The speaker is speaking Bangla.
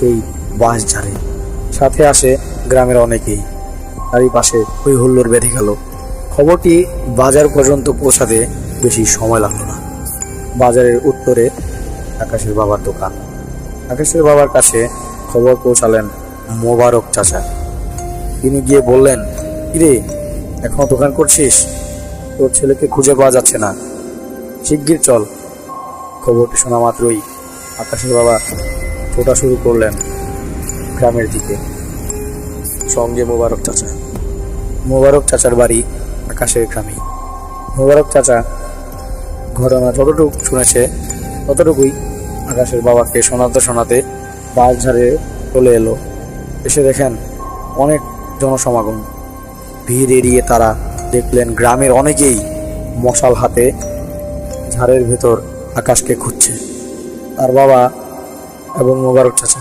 সেই বাঁশ ঝাড়ে। সাথে আসে গ্রামের অনেকেই। তারই পাশে ওই হুল্লোর বেঁধে গেল। খবরটি বাজার পর্যন্ত পৌঁছাতে বেশি সময় লাগল না। বাজারের উত্তরে আকাশের বাবার দোকান। আকাশের বাবার কাছে খবর পৌঁছালেন মোবারক চাচা। তিনি গিয়ে বললেন, কিরে, এখনও দোকান করছিস? তোর ছেলেকে খুঁজে পাওয়া যাচ্ছে না। শিগগির চল। খবরটি শোনা মাত্রই আকাশের বাবা ছোটা শুরু করলেন গ্রামের দিকে। সঙ্গে মোবারক চাচা। মোবারক চাচার বাড়ি আকাশের গ্রামে। মোবারক চাচা ঘটনা যতটুকু শুনেছে, ততটুকুই আকাশের বাবাকে শোনাতে শোনাতে বাস ঝাড়ে চলে এলো। এসে দেখেন অনেক জনসমাগম। ভিড় এড়িয়ে তারা দেখলেন গ্রামের অনেকেই মশাল হাতে ঝাড়ের ভেতর আকাশকে খুঁজছে। তার বাবা এবং মোবারক চাচা